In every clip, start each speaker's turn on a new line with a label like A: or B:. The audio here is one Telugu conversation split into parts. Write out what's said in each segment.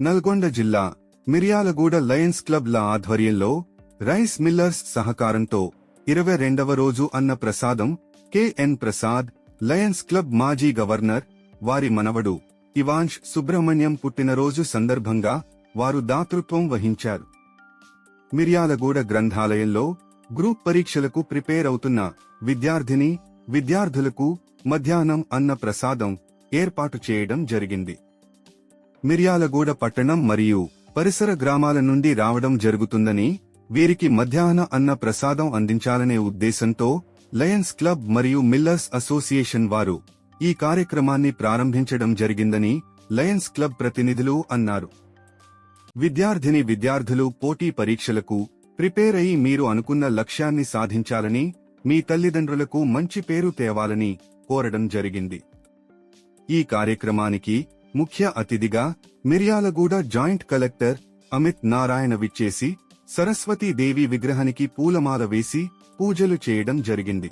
A: నల్గొండ జిల్లా మిర్యాలగూడ లయన్స్ క్లబ్ల ఆధ్వర్యంలో రైస్ మిల్లర్స్ సహకారంతో ఇరవై రెండవ రోజు అన్న ప్రసాదం K N Prasad Lions club మాజీ గవర్నర్ వారి మనవడు ఇవాంష్ సుబ్రహ్మణ్యం పుట్టినరోజు సందర్భంగా వారు దాతృత్వం వహించారు. మిర్యాలగూడ గ్రంథాలయంలో గ్రూప్ పరీక్షలకు ప్రిపేర్ అవుతున్న విద్యార్థిని విద్యార్థులకు మధ్యాహ్నం అన్న ప్రసాదం ఏర్పాటు చేయడం జరిగింది. మిర్యాలగూడ పట్టణం మరియు పరిసర గ్రామాల నుండి రావడం జరుగుతుందని వీరికి మధ్యాహ్న అన్న ప్రసాదం అందించాలనే ఉద్దేశంతో లయన్స్ క్లబ్ మరియు మిల్లర్స్ అసోసియేషన్ వారు ఈ కార్యక్రమాన్ని ప్రారంభించడం జరిగిందని లయన్స్ క్లబ్ ప్రతినిధులు అన్నారు. విద్యార్థిని విద్యార్థులు పోటీ పరీక్షలకు ప్రిపేర్ అయి మీరు అనుకున్న లక్ష్యాన్ని సాధించాలని మీ తల్లిదండ్రులకు మంచి పేరు తేవాలని కోరడం జరిగింది. ఈ కార్యక్రమానికి ముఖ్య అతిథిగా మిర్యాలగూడ జాయింట్ కలెక్టర్ అమిత్ నారాయణ విచ్చేసి సరస్వతీదేవి విగ్రహానికి పూలమాల వేసి పూజలు చేయడం జరిగింది.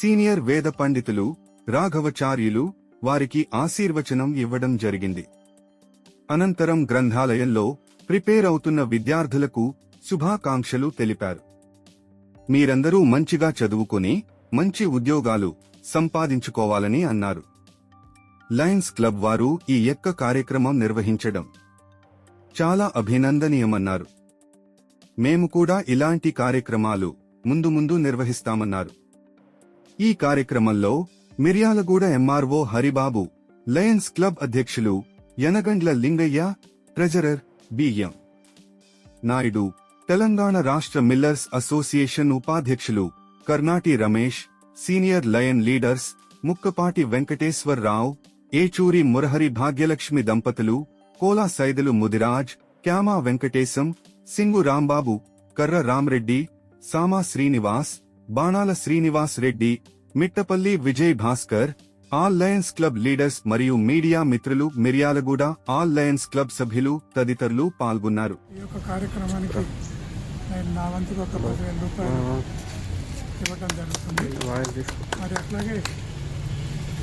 A: సీనియర్ వేద పండితులు రాఘవచార్యులు వారికి ఆశీర్వచనం ఇవ్వడం జరిగింది. అనంతరం గ్రంథాలయంలో ప్రిపేర్ అవుతున్న విద్యార్థులకు శుభాకాంక్షలు తెలిపారు. మీరందరూ మంచిగా చదువుకుని మంచి ఉద్యోగాలు సంపాదించుకోవాలని అన్నారు. లయన్స్ క్లబ్ వారు ఈ యొక్క కార్యక్రమం నిర్వహించడం చాలా అభినందనీయమన్నారు. మేము కూడా ఇలాంటి కార్యక్రమాలు ముందు ముందు నిర్వహిస్తామన్నారు. ఈ కార్యక్రమంలో Miryalaguda MRO Haribabu Lions Club అధ్యక్షులు Yanagandla Lingaiah treasurer B M Naidu Telangana రాష్ట్ర మిల్లర్స్ అసోసియేషన్ ఉపాధ్యక్షులు Karnati Ramesh senior lion leaders Mukkapati Venkateswararao Yechuri Murahari Bhagyalakshmi దంపతులు Kola Saidulu Mudiraj Kyama Venkatesham Singu Rambabu Karra Ramreddy Sama Srinivas Banala Srinivas Reddy Mittapalli Vijay Bhaskar all Lions Club leaders మరియు మీడియా మిత్రులు మిర్యాలగూడ ఆల్ లయన్స్ క్లబ్ సభ్యులు తదితరులు పాల్గొన్నారు.
B: ఈ యొక్క కార్యక్రమానికి నేను నా వంతుగా ఒక పదివేల రూపాయలు ఇవ్వటం జరుగుతుంది. మరి అట్లాగే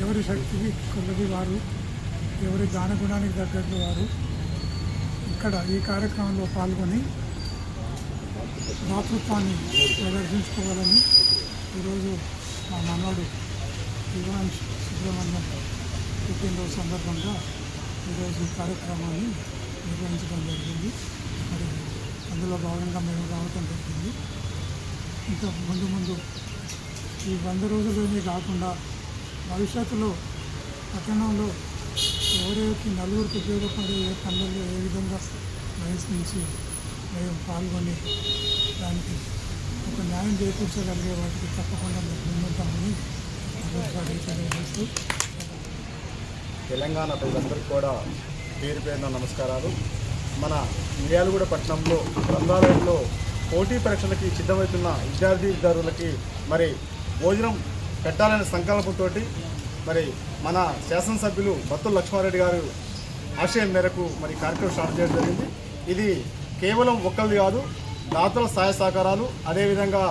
B: ఎవరి శక్తికి కొలది వారు ఎవరి దానగుణానికి తగ్గట్టు వారు. ఇక్కడ ఈ కార్యక్రమంలో పాల్గొని మాతృత్వాన్ని ప్రదర్శించుకోవాలని ఈరోజు మా మనవాడు ఇవాన్ సుబ్రహ్మణ్యం పుట్టినరోజు సందర్భంగా ఈరోజు ఈ కార్యక్రమాన్ని నిర్వహించడం జరిగింది. మరి అందులో భాగంగా మేము రావటం జరిగింది. ఇంకా ముందు ముందు ఈ వంద రోజుల్లోనే కాకుండా భవిష్యత్తులో పట్టణంలో ఎవరెవరికి నలుగురికి ఉపయోగపడే ఏ పనులలో ఏ విధంగా వయసు నుంచి మేము పాల్గొని దానికి ఒక న్యాయం చేకూర్చగలిగే వాటికి తప్పకుండా మేము ముందుంటామని తెలియజేస్తూ
C: తెలంగాణ ప్రజలందరికీ కూడా పేరు పేరున నమస్కారాలు. మన మిర్యాలగూడ పట్టణంలో గ్రంథాలయంలో పోటీ పరీక్షలకి సిద్ధమవుతున్న విద్యార్థి విద్యార్థులకి మరి భోజనం పెట్టాలనే సంకల్పంతో మరి మన శాసనసభ్యులు బత్తుల లక్ష్మారెడ్డి గారు ఆశయం మేరకు మరి కార్యక్రమం స్టార్ట్ చేయడం జరిగింది. ఇది కేవలం ఒక్కరిది కాదు దాతల సహాయ సహకారాలు అదేవిధంగా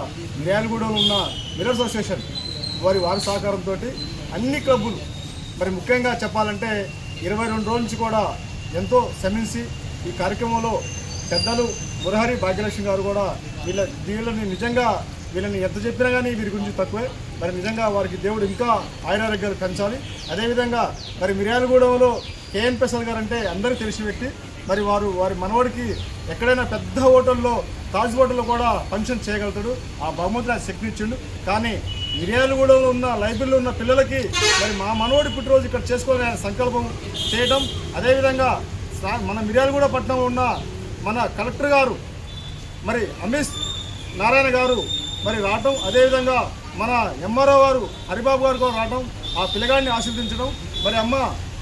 C: నేలగూడలో ఉన్న మిల్లర్ అసోసియేషన్ వారి వారి సహకారంతో అన్ని క్లబ్బులు మరి ముఖ్యంగా చెప్పాలంటే ఇరవై రెండు రోజుల నుంచి కూడా ఎంతో శ్రమించి ఈ కార్యక్రమంలో పెద్దలు మురహరి భాగ్యలక్ష్మి గారు కూడా వీళ్ళ వీళ్ళని నిజంగా వీళ్ళని ఎంత చెప్పినా కానీ వీరి గురించి తక్కువే. మరి నిజంగా వారికి దేవుడు ఇంకా ఆయురారోగ్యాలు పెంచాలి. అదేవిధంగా మరి మిర్యాలగూడెంలో కేఎన్ ప్రసాద్ గారు అంటే అందరికీ తెలిసి వ్యక్తి. మరి వారు వారి మనవడికి ఎక్కడైనా పెద్ద హోటల్లో తాజ్ హోటల్లో కూడా ఫంక్షన్ చేయగలుగుతాడు. ఆ బహుమతిని ఆయన శక్తినిచ్చిండు కానీ మిర్యాలగూడలో ఉన్న లైబ్రరీలో ఉన్న పిల్లలకి మరి మా మనవడి పుట్టినరోజు ఇక్కడ చేసుకోవాలని ఆయన సంకల్పం చేయడం అదేవిధంగా మన మిర్యాలగూడ పట్టణంలో ఉన్న మన కలెక్టర్ గారు మరి అమిత్ నారాయణ గారు మరి రావటం అదేవిధంగా మన ఎంఆర్ఓ గారు హరిబాబు గారు కూడా రావటం ఆ పిల్లగాడిని ఆశీర్వదించడం. మరి అమ్మ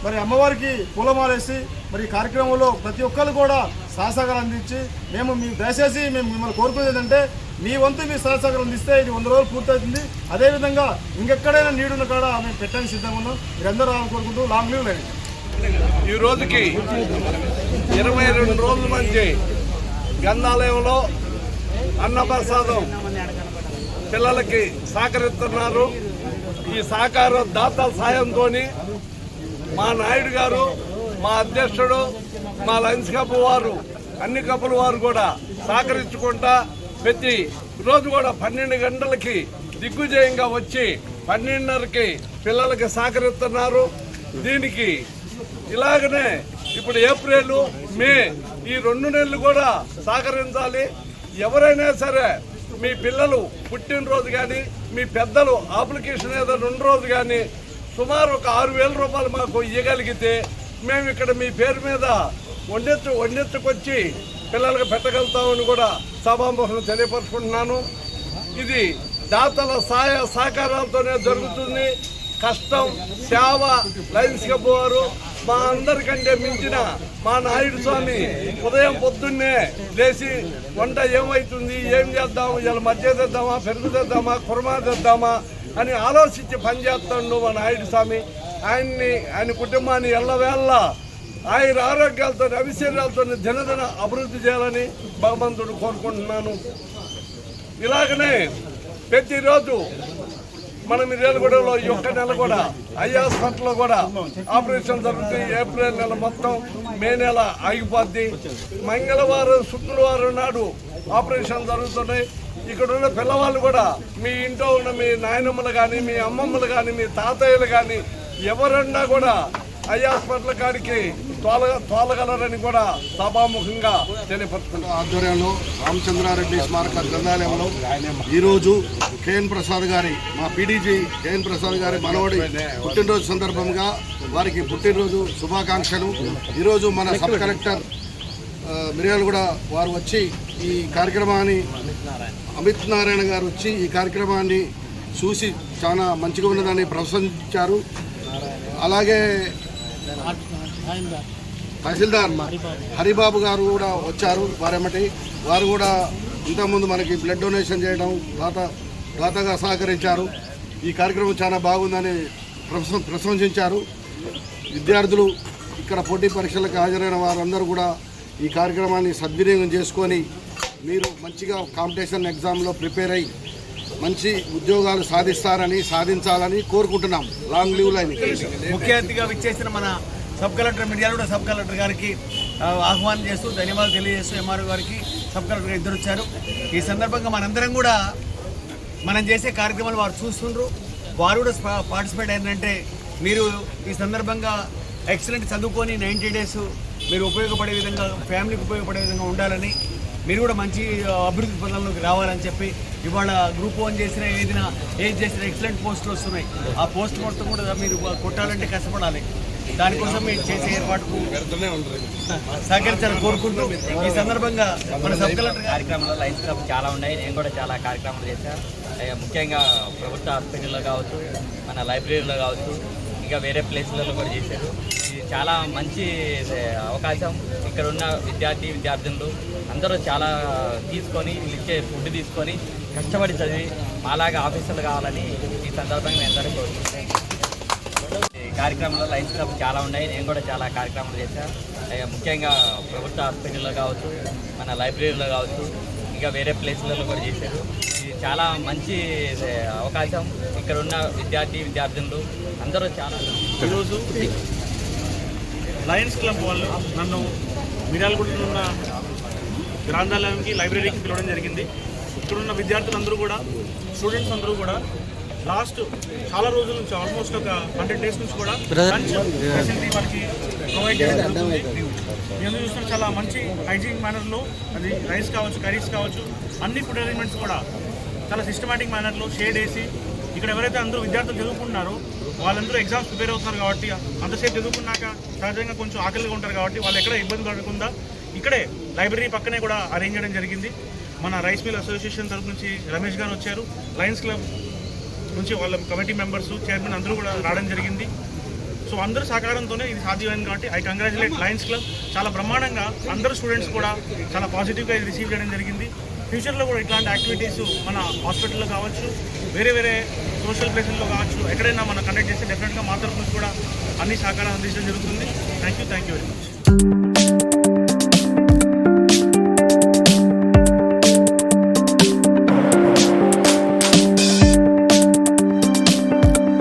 C: మరి అమ్మవారికి పూలమాలేసి మరి ఈ కార్యక్రమంలో ప్రతి ఒక్కరు కూడా సహసహకారం అందించి మేము మీ దయచేసి మేము మిమ్మల్ని కోరుకునేది ఏంటంటే మీ వంతు మీ సహసహకారం అందిస్తే ఇది వంద రోజులు పూర్తవుతుంది. అదేవిధంగా ఇంకెక్కడైనా నీడున్న కాడ మేము పెట్టడానికి సిద్ధంగా ఉన్నాం. మీరందరూ రావాలని కోరుకుంటూ లాంగ్ లీవ్ లేదు
D: ఈ రోజుకి ఇరవై రెండు రోజుల నుంచి గ్రంథాలయంలో అన్నప్రసాదం పిల్లలకి సహకరిస్తున్నారు. ఈ సహకారం దాతల సాయంతో మా నాయుడు గారు మా అధ్యక్షుడు మా లయన్స్ కప్ వారు అన్ని కప్పుల వారు కూడా సహకరించుకుంటా ప్రతి రోజు కూడా పన్నెండు గంటలకి దిగ్విజయంగా వచ్చి పన్నెండున్నరకి పిల్లలకి సహకరిస్తున్నారు. దీనికి ఇలాగనే ఇప్పుడు ఏప్రిల్ మే ఈ రెండు నెలలు కూడా సహకరించాలి. ఎవరైనా సరే మీ పిల్లలు పుట్టినరోజు కానీ మీ పెద్దలు అప్లికేషన్ ఏదైనా రెండు రోజు కానీ సుమారు ఒక ఆరు వేల రూపాయలు మాకు ఇవ్వగలిగితే మేము ఇక్కడ మీ పేరు మీద వండెత్తు వండెత్తుకొచ్చి పిల్లలకు పెట్టగలుగుతామని కూడా సభాముఖం తెలియపరుచుకుంటున్నాను. ఇది దాతల సహాయ సహకారాలతోనే జరుగుతుంది. కష్టం సేవ లైన్స్ పోవారు వారు మా అందరికంటే మించిన మా నాయుడు స్వామి ఉదయం పొద్దున్నే లేచి వంట ఏమవుతుంది ఏం చేద్దాం ఇలా మధ్య తెద్దామా పెరుగు తెద్దామా కుర్మా తెద్దామా అని ఆలోచించి పనిచేస్తాడు మా నాయుడు స్వామి. ఆయన్ని ఆయన కుటుంబాన్ని ఎల్లవేళ్ళ ఆయన ఆరోగ్యాలతో అవిశర్యాలతో దినదిన అభివృద్ధి చేయాలని భగవంతుడు కోరుకుంటున్నాను. ఇలాగనే ప్రతిరోజు మన మిర్యాలగూడలో ఈ ఒక్క నెల కూడా ఐ హాస్పిటల్లో కూడా ఆపరేషన్ జరుగుతుంది ఏప్రిల్ నెల మొత్తం మే నెల ఆగిపోద్ది. మంగళవారం శుక్రవారం నాడు ఆపరేషన్ జరుగుతున్నాయి. ఇక్కడ ఉన్న పిల్లవాళ్ళు కూడా మీ ఇంట్లో ఉన్న మీ నాయనమ్మలు కానీ మీ అమ్మమ్మలు కానీ మీ తాతయ్యలు కానీ ఎవరన్నా కూడా ఐ హాస్పిటల్ కాడికి తోల తోలగలరని కూడా సభాముఖంగా తెలియపరుచుకుంటున్నాను
E: ఆధ్వర్యంలో రామచంద్రారెడ్డి స్మారక గ్రంథాలయంలో ఈరోజు కేఎన్ ప్రసాద్ గారి మా పీడీజీ కేఎన్ ప్రసాద్ గారి మనవడి పుట్టినరోజు సందర్భంగా వారికి పుట్టినరోజు శుభాకాంక్షలు. ఈరోజు మన సబ్ కలెక్టర్ మిర్యాలు కూడా వారు వచ్చి ఈ కార్యక్రమాన్ని అమిత్ నారాయణ గారు వచ్చి ఈ కార్యక్రమాన్ని చూసి చాలా మంచిగా ఉన్నదని ప్రశంసించారు. అలాగే తహసీల్దార్ హరిబాబు. గారు కూడా వచ్చారు వారెమ్మటి వారు కూడా ఇంతకుముందు మనకి బ్లడ్ డొనేషన్ చేయడం దాత దాతగా సహకరించారు. ఈ కార్యక్రమం చాలా బాగుందని ప్రశం ప్రశంసించారు. విద్యార్థులు ఇక్కడ పోటీ పరీక్షలకు హాజరైన వారందరూ కూడా ఈ కార్యక్రమాన్ని సద్వినియోగం చేసుకొని మీరు మంచిగా కాంపిటీషన్ ఎగ్జామ్లో ప్రిపేర్ అయ్యి మంచి ఉద్యోగాలు సాధిస్తారని సాధించాలని కోరుకుంటున్నాం. Long live line.
F: ముఖ్య అతిథిగా విచ్చేసిన మన సబ్ కలెక్టర్ మీడియాలో కూడా సబ్ కలెక్టర్ గారికి ఆహ్వానం చేస్తూ ధన్యవాదాలు తెలియజేస్తూ ఎంఆర్ఓ గారికి సబ్ కలెక్టర్ ఇద్దరు వచ్చారు ఈ సందర్భంగా మనందరం కూడా మనం చేసే కార్యక్రమాలు వారు చూస్తుండ్రు. వారు కూడా పార్టిసిపేట్ అయిందంటే మీరు ఈ సందర్భంగా ఎక్సలెంట్ చదువుకొని నైంటీ డేస్ మీరు ఉపయోగపడే విధంగా ఫ్యామిలీకి ఉపయోగపడే విధంగా ఉండాలని మీరు కూడా మంచి అభివృద్ధి పనుల్లోకి రావాలని చెప్పి ఇవాళ గ్రూప్ వన్ చేసిన ఏదైనా ఏది చేసిన ఎక్సలెంట్ పోస్టులు వస్తున్నాయి. ఆ పోస్ట్ మొత్తం కూడా మీరు కొట్టాలంటే కష్టపడాలి. దానికోసం మీరు చేసే ఏర్పాటుకు సహకరించాలని కోరుకుంటూ ఈ సందర్భంగా మన సబ్ కలెక్టర్ గారు
G: కార్యక్రమాలు లైన్స్ క్లబ్ చాలా ఉన్నాయి. నేను కూడా చాలా కార్యక్రమాలు చేశాను ముఖ్యంగా ప్రభుత్వ హాస్పిటల్లో కావచ్చు మన లైబ్రరీలో కావచ్చు ఇంకా వేరే ప్లేస్లలో కూడా చేశారు. ఇది చాలా మంచి అవకాశం. ఇక్కడ ఉన్న విద్యార్థి విద్యార్థులు అందరూ చాలా తీసుకొని ఇచ్చే ఫుడ్ తీసుకొని కష్టపడి చదివి మాలాగా ఆఫీసర్లు కావాలని ఈ సందర్భంగా నేను అందరికీ కోరుకుంటున్నాను. కార్యక్రమంలో లైన్స్ క్లబ్ చాలా ఉన్నాయి. నేను కూడా చాలా కార్యక్రమాలు చేశాను ముఖ్యంగా ప్రభుత్వ హాస్పిటల్లో కావచ్చు మన లైబ్రరీలో కావచ్చు ఇంకా వేరే ప్లేస్లలో కూడా చేశారు. ఇది చాలా మంచి అవకాశం. ఇక్కడ ఉన్న విద్యార్థి విద్యార్థులు అందరూ చాలా
H: ఈరోజు లయన్స్ క్లబ్ వాళ్ళు నన్ను మిర్యాలగూడలో ఉన్న గ్రంథాలయంకి లైబ్రరీకి పిలవడం జరిగింది. ఇక్కడ ఉన్న విద్యార్థులందరూ కూడా స్టూడెంట్స్ అందరూ కూడా లాస్ట్ చాలా రోజుల నుంచి ఆల్మోస్ట్ ఒక హండ్రెడ్ డేస్ నుంచి కూడా ఫెసిలిటీ వాళ్ళకి ప్రొవైడ్ చేయడం జరుగుతుంది. మేము చూస్తున్న చాలా మంచి హైజీన్ మేనర్లో అది రైస్ కావచ్చు కర్రీస్ కావచ్చు అన్ని ఫుడ్ అరేంజ్మెంట్స్ కూడా చాలా సిస్టమేటిక్ మేనర్లో షేడ్ వేసి ఇక్కడ ఎవరైతే అందరూ విద్యార్థులు చదువుకుంటున్నారో వాళ్ళందరూ ఎగ్జామ్స్ ప్రిపేర్ అవుతున్నారు కాబట్టి అంతసేపు చదువుకున్నాక సహజంగా కొంచెం ఆకలిగా ఉంటారు కాబట్టి వాళ్ళు ఎక్కడ ఇబ్బంది పడకుండా ఇక్కడే లైబ్రరీ పక్కనే కూడా అరేంజ్ చేయడం జరిగింది. మన రైస్ మిల్ అసోసియేషన్ తరపు నుంచి రమేష్ గారు వచ్చారు. లయన్స్ క్లబ్ నుంచి వాళ్ళ కమిటీ మెంబర్స్ చైర్మన్ అందరూ కూడా రావడం జరిగింది. సో అందరూ సహకారంతోనే ఇది సాధ్యమైంది కాబట్టి ఐ కంగ్రాచులేట్ లయన్స్ క్లబ్. చాలా బ్రహ్మాండంగా అందరు స్టూడెంట్స్ కూడా చాలా పాజిటివ్గా ఇది రిసీవ్ చేయడం జరిగింది. ఫ్యూచర్లో కూడా ఇట్లాంటి యాక్టివిటీస్ మన హాస్పిటల్లో కావచ్చు వేరే వేరే సోషల్ ప్లేసెస్లో కావచ్చు ఎక్కడైనా మనం కండక్ట్ చేస్తే డెఫినెట్గా మా తరఫు కూడా అన్ని సహకారం అందించడం జరుగుతుంది. Thank you thank you very much